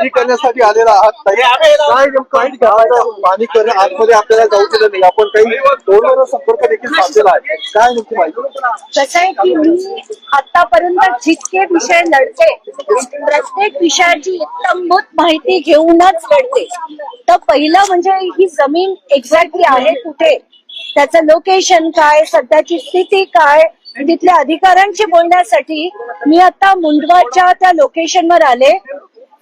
पाणी करण्यासाठी आलेला आहात आपण पाणी करण्या आतमध्ये आपल्याला जाऊ दिलं नाही. आपण काही फोनवर संपर्क देखील साधलेला आहे. काय नेमकी माहिती? कसं आहे की मी आतापर्यंत जितके विषय लढते प्रत्येक विषयाची इत्तमभूत माहिती घेऊनच लढते. तर पहिलं म्हणजे ही जमीन एक्झॅक्टली आहे कुठे? त्याचं लोकेशन काय? सध्याची स्थिती काय? तिथल्या अधिकाऱ्यांशी बोलण्यासाठी मी आता मुंडवाच्या त्या लोकेशनवर आले.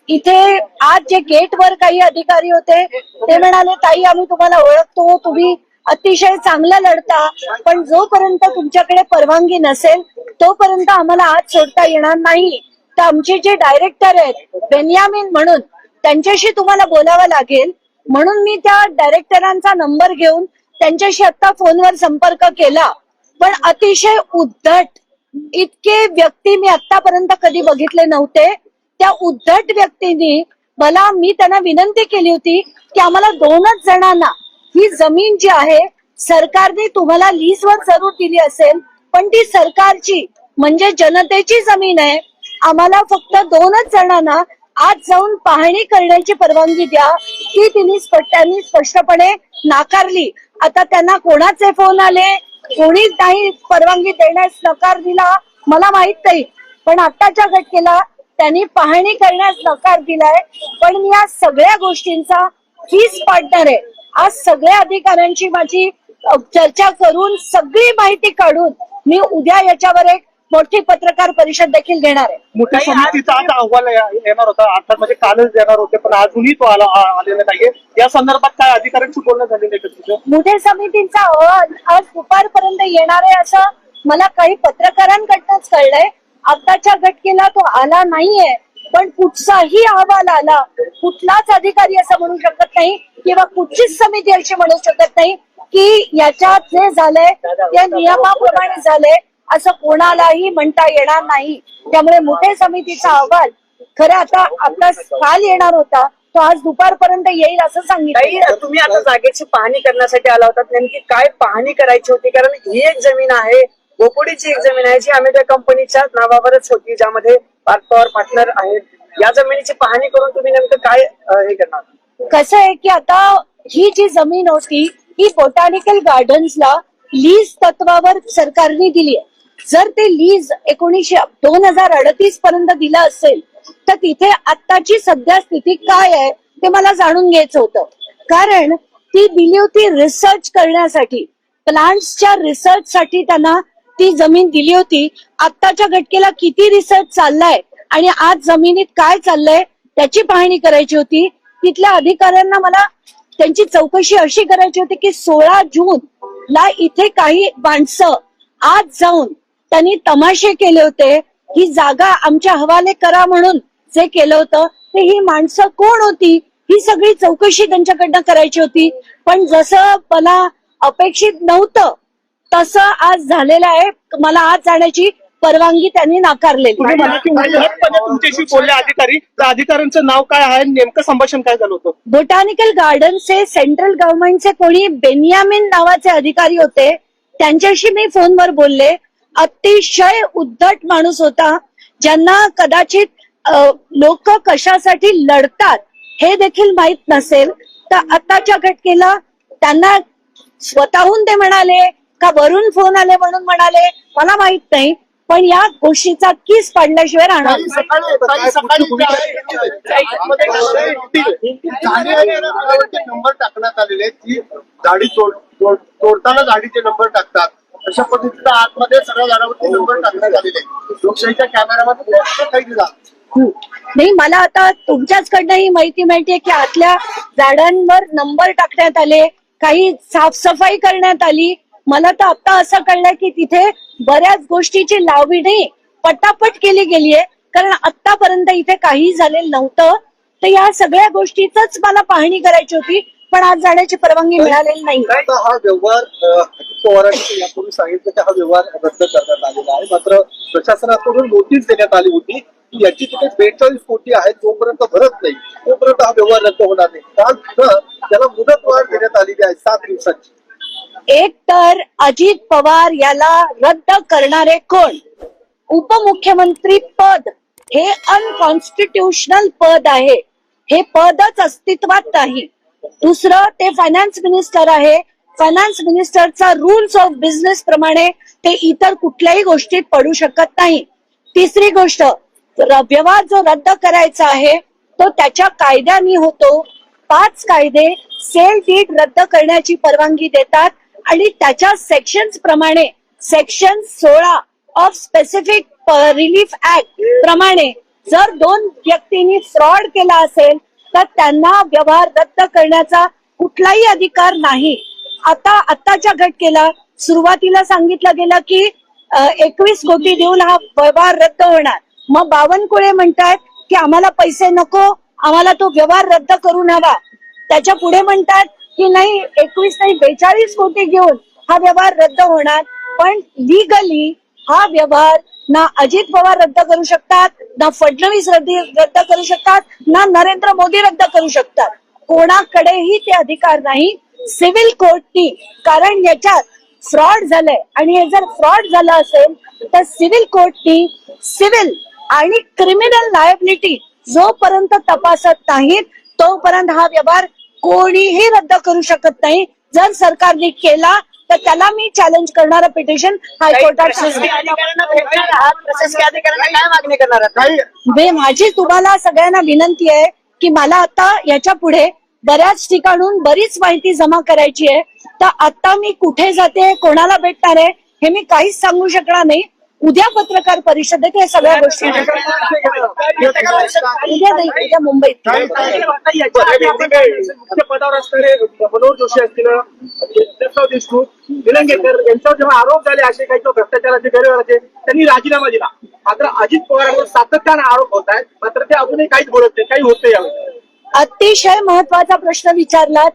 इथे आज जे गेटवर काही अधिकारी होते ते म्हणाले ताई आम्ही तुम्हाला ओळखतो तुम्ही अतिशय चांगलं लढता पण जोपर्यंत तुमच्याकडे परवानगी नसेल तोपर्यंत आम्हाला आज सोडता येणार नाही. तर आमचे जे डायरेक्टर आहेत बेन्यामिन म्हणून त्यांच्याशी तुम्हाला बोलावं लागेल. म्हणून मी त्या डायरेक्टरांचा नंबर घेऊन त्यांच्याशी आता फोनवर संपर्क केला. पण अतिशय उद्धट इतके व्यक्ती मी आतापर्यंत कधी बघितले नव्हते. त्या उद्धट व्यक्तींनी मला मी त्यांना विनंती केली होती की आम्हाला दोनच जणांना ही जमीन जी आहे सरकारने तुम्हाला लीजवर जरूर दिली असेल पण ती सरकारची म्हणजे जनतेची जमीन आहे. आम्हाला फक्त दोनच जणांना आज जाऊन पाहणी करण्याची परवानगी द्या ती तिने त्यांनी स्पष्टपणे नाकारली. आता त्यांना कोणाचे फोन आले? कोणीच नाही परवानगी देण्यास नकार दिला. मला माहीत नाही. पण आताच्या घटनेला त्यांनी पाहणी करण्यास नकार दिलाय. पण मी या सगळ्या गोष्टींचा फीस पाडणार आहे. आज सगळ्या अधिकाऱ्यांची माझी चर्चा करून सगळी माहिती काढून मी उद्या याच्यावर एक मोठी पत्रकार परिषद देखील घेणार आहे. मोठ्या समितीचा आज अहवाल येणार होता. अर्थात म्हणजे कालच येणार होते पण अजूनही तो आला आलेला नाहीये. या संदर्भात काय अधिकाऱ्यांशी बोलणं झालेलं आहे का तुझं? मोठे समितींचा अहवाल आज दुपारपर्यंत येणार आहे असं मला काही पत्रकारांकडनंच कळलंय. आताच्या घटकेला तो आला नाहीये. पण कुठचाही अहवाल आला कुठलाच अधिकारी असं म्हणू शकत नाही किंवा कुठचीच समिती अशी म्हणू शकत नाही की याच्यात जे झालंय त्या नियमाप्रमाणे झालंय असं कोणालाही म्हणता येणार नाही. त्यामुळे मोठे समितीचा अहवाल खरं आता आता काल येणार होता तो आज दुपारपर्यंत येईल असं सांगितलं. तुम्ही आता जागेची पाहणी करण्यासाठी आला होता नेमकी काय पाहणी करायची होती? कारण ही एक जमीन आहे. बोकोडीची एक जमीन आहे जी अमेरिका कंपनीच्या नावावरच होती ज्यामध्ये पार्थ पॉवर पार्टनर आहेत. या जमिनीची पाहणी करून तुम्ही नेमकं काय हे करणार? कसं आहे की आता ही जी जमीन होती ही बोटॅनिकल गार्डन्सला लीज तत्वावर सरकारने दिली आहे. जर ते लीज एकोणीसशे दोन हजार अडतीस पर्यंत दिलं असेल तर तिथे आत्ताची सध्या स्थिती काय आहे ते मला जाणून घ्यायचं होतं. कारण ती दिली होती रिसर्च करण्यासाठी प्लांट्सच्या रिसर्च साठी त्यांना ती जमीन दिली होती आत्ताच्या घटकेला किती रिसर्च चाललाय आणि आज जमिनीत काय चाललंय त्याची पाहणी करायची होती. तिथल्या अधिकाऱ्यांना मला त्यांची चौकशी अशी करायची होती की सोळा जून ला इथे काही माणसं आज जाऊन त्यांनी तमाशे केले होते. ही जागा आमच्या हवाले करा म्हणून जे केलं होतं ते ही माणसं कोण होती? ही सगळी चौकशी त्यांच्याकडनं करायची होती. पण जसं मला अपेक्षित नव्हतं तसं आज झालेलं आहे. मला आज जाण्याची परवानगी त्यांनी नाकारलेली. तुमच्याशी बोलले अधिकारी. त्या अधिकाऱ्यांचं नाव काय आहे नेमकं संभाषण काय झालं होतं? बोटॅनिकल गार्डनचे सेंट्रल गव्हर्नमेंटचे कोणी बेनियामिन नावाचे अधिकारी होते. त्यांच्याशी मी फोनवर बोलले. अतिशय उद्धट माणूस होता ज्यांना कदाचित लोक कशासाठी लढतात हे देखील माहीत नसेल. तर आताच्या घटकेला त्यांना स्वतःहून ते म्हणाले का वरून फोन आले म्हणून म्हणाले मला माहीत नाही पण या गोष्टीचा किस पाडल्याशिवाय राहणार नंबर टाकण्यात आलेले की गाडी तोड तोड- तोडताना गाडीचे नंबर टाकतात. अशा पद्धतीचा आतमध्ये सगळ्या झाडावरती नंबर टाकण्यात आलेले लोकशाहीच्या कॅमेरामध्ये काही दिला. नाही मला आता तुमच्याचकडनं ही माहिती मिळते की आतल्या झाडांवर नंबर टाकण्यात आले काही साफसफाई करण्यात आली मला तर आता असं कळलंय की तिथे बऱ्याच गोष्टीची लावणी पटापट केली गेली आहे कारण आतापर्यंत इथे काही झालेलं नव्हतं. तर या सगळ्या गोष्टीच मला पाहणी करायची होती. पण आज जाण्याची परवानगी मिळालेली नाही. हा व्यवहार पवारांनी यापूर्वी सांगितलं की हा व्यवहार रद्द करण्यात आलेला आहे. मात्र प्रशासनाकडून नोटीस देण्यात आली होती की याची तिथे बेचाळीस कोटी आहे जोपर्यंत भरत नाही तोपर्यंत हा व्यवहार रद्द होणार नाही. काल त्याला मुदतवाढ देण्यात आलेली आहे सात दिवसांची. एक तर अजित पवार याला रद्द करणारे कोण? उपमुख्यमंत्री पद. हे अनकॉन्स्टिट्युशनल पद आहे. हे पदच अस्तित्वात नाही. दुसरं ते फायनान्स मिनिस्टर आहे. फायनान्स मिनिस्टरचा रुल्स ऑफ बिझनेस प्रमाणे ते इतर कुठल्याही गोष्टीत पडू शकत नाही. तिसरी गोष्ट व्यवहार जो रद्द करायचा आहे तो त्याच्या कायद्याने होतो. पाच कायदे सेल डीड रद्द करण्याची परवानगी देतात. आणि त्याच्या सेक्शन्स प्रमाणे सेक्शन सोळा ऑफ स्पेसिफिक रिलीफ ऍक्ट प्रमाणे जर दोन व्यक्तींनी फ्रॉड केला असेल तर त्यांना व्यवहार रद्द करण्याचा कुठलाही अधिकार नाही. आता आत्ताच्या घटकेला सुरुवातीला सांगितलं गेलं की एकवीस कोटी देऊन हा व्यवहार रद्द होणार. मग बावनकुळे म्हणतात की आम्हाला पैसे नको आम्हाला तो व्यवहार रद्द करून हवा. त्याच्या पुढे म्हणतात की नाही एकवीस नाही बेचाळीस कोटी घेऊन हा व्यवहार रद्द होणार. पण लिगली हा व्यवहार ना अजित पवार रद्द करू शकतात ना फडणवीस रद्द रद्द करू शकतात ना नरेंद्र मोदी रद्द करू शकतात. कोणाकडेही ते अधिकार नाही. सिव्हिल कोर्टनी कारण याच्यात फ्रॉड झालंय. आणि हे जर फ्रॉड झालं असेल तर सिव्हिल कोर्टनी सिव्हिल आणि क्रिमिनल लायबिलिटी जोपर्यंत तपासत नाहीत तोपर्यंत हा व्यवहार कोणीही रद्द करू शकत नाही. जर सरकारने केला तर त्याला मी चॅलेंज करणारं पिटिशन हायकोर्टात. काही वे माझी तुम्हाला सगळ्यांना विनंती आहे की मला आता याच्यापुढे बऱ्याच ठिकाणून बरीच माहिती जमा करायची आहे. तर आता मी कुठे जाते कोणाला भेटणार आहे हे मी काहीच सांगू शकणार नाही. उद्या पत्रकार परिषदेत हे सगळ्या गोष्टी उद्या नाही उद्या मुंबईत पदावर असणारे मनोहर जोशी असतील देशमुख निलंगेकर यांच्यावर जेव्हा आरोप झाले असे काही किंवा भ्रष्टाचाराचे गैरव्यवहाराचे त्यांनी राजीनामा दिला. मात्र अजित पवारांवर सातत्याने आरोप होत आहेत मात्र ते अजूनही काहीच बोलत नाही काही होतं यावेळी. अतिशय महत्त्वाचा प्रश्न विचारलात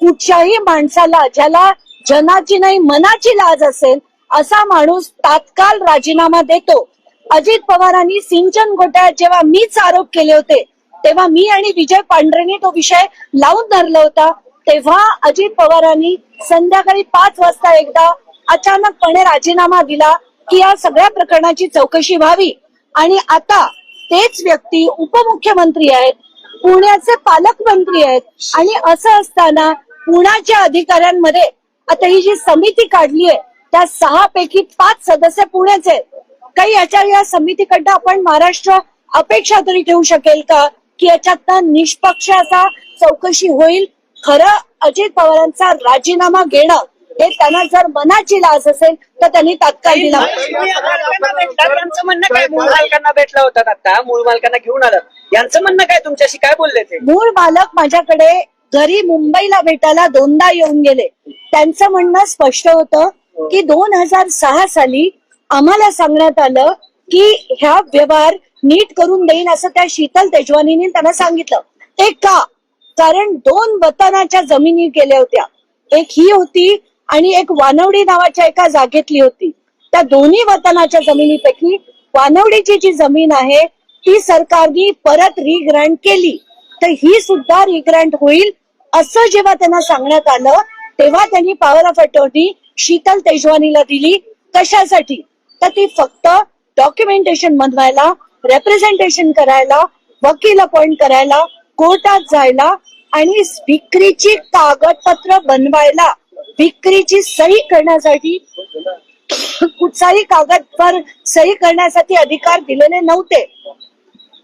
कुठच्याही माणसाला ज्याला जनाची नाही मनाची लाज असेल असा माणूस तात्काळ राजीनामा देतो. अजित पवारांनी सिंचन घोटाळ्यात जेव्हा मीच आरोप केले होते तेव्हा मी आणि विजय पांढरेने तो विषय लावून धरला होता. तेव्हा अजित पवारांनी संध्याकाळी पाच वाजता एकदा अचानकपणे राजीनामा दिला की या सगळ्या प्रकरणाची चौकशी व्हावी. आणि आता तेच व्यक्ती उपमुख्यमंत्री आहेत पुण्याचे पालकमंत्री आहेत आणि असं असताना पुण्याच्या अधिकाऱ्यांमध्ये आता ही जी समिती काढली आहे त्या सहा पैकी पाच सदस्य पुण्याचे आहेत काही याच्या या समितीकडनं आपण महाराष्ट्र अपेक्षा तरी ठेवू शकेल का? की याच्यातनं निष्पक्ष असा चौकशी होईल खरं अजित पवारांचा राजीनामा घेणं हे त्यांना जर मनाची लाज असेल तर त्यांनी तात्काळ दिला. तुम्ही आता लोकांना भेटलात, यांचं म्हणणं काय मूळ मालकांना भेटला होता आता. मूळ मालकांना घेऊन आलात यांचं म्हणणं काय तुमच्याशी? काय बोलले ते? मूळ मालक माझ्याकडे घरी मुंबईला भेटायला दोनदा येऊन गेले. त्यांचं म्हणणं स्पष्ट होतं. हो. की दोन हजार सहा साली आम्हाला सांगण्यात आलं की ह्या व्यवहार नीट करून देईन असं त्या शीतल तेजवानीने त्यांना सांगितलं. ते का? कारण दोन वतनाच्या जमिनी केल्या होत्या. एक ही होती आणि एक वानवडी नावाच्या एका जागेतली होती. त्या दोन्ही वतनाच्या जमिनीपैकी वानवडीची जी जमीन आहे ती सरकारने परत रिग्रँट केली. तर ही सुद्धा रिग्रँट होईल असं जेव्हा त्यांना सांगण्यात आलं तेव्हा त्यांनी पॉवर ऑफ अटॉर्नी शीतल तेजवानीला दिली. कशासाठी? तर ती फक्त डॉक्युमेंटेशन बनवायला रेप्रेझेंटेशन करायला वकील अपॉइंट करायला कोर्टात जायला आणि विक्रीची कागदपत्र बनवायला. विक्रीची सही करण्यासाठी कुठचाही कागदवर सही करण्यासाठी अधिकार दिलेले नव्हते.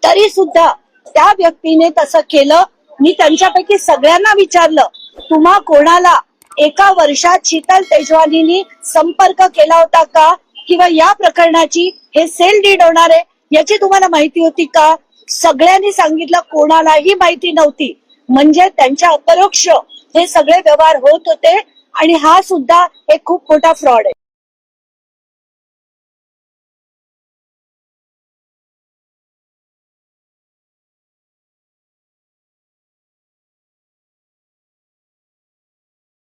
तरी सुद्धा त्या व्यक्तीने तसं केलं. मी त्यांच्यापैकी सगळ्यांना विचारलं तुम्हा कोणाला एका वर्षात शीतल तेजवानीनी संपर्क केला होता का? किंवा या प्रकरणाची हे सेल डीड होणार आहे याची तुम्हाला माहिती होती का? सगळ्यांनी सांगितलं कोणालाही माहिती नव्हती. म्हणजे त्यांच्या अपरोक्ष हे सगळे व्यवहार होत होते आणि हा सुद्धा एक खूप मोठा फ्रॉड आहे.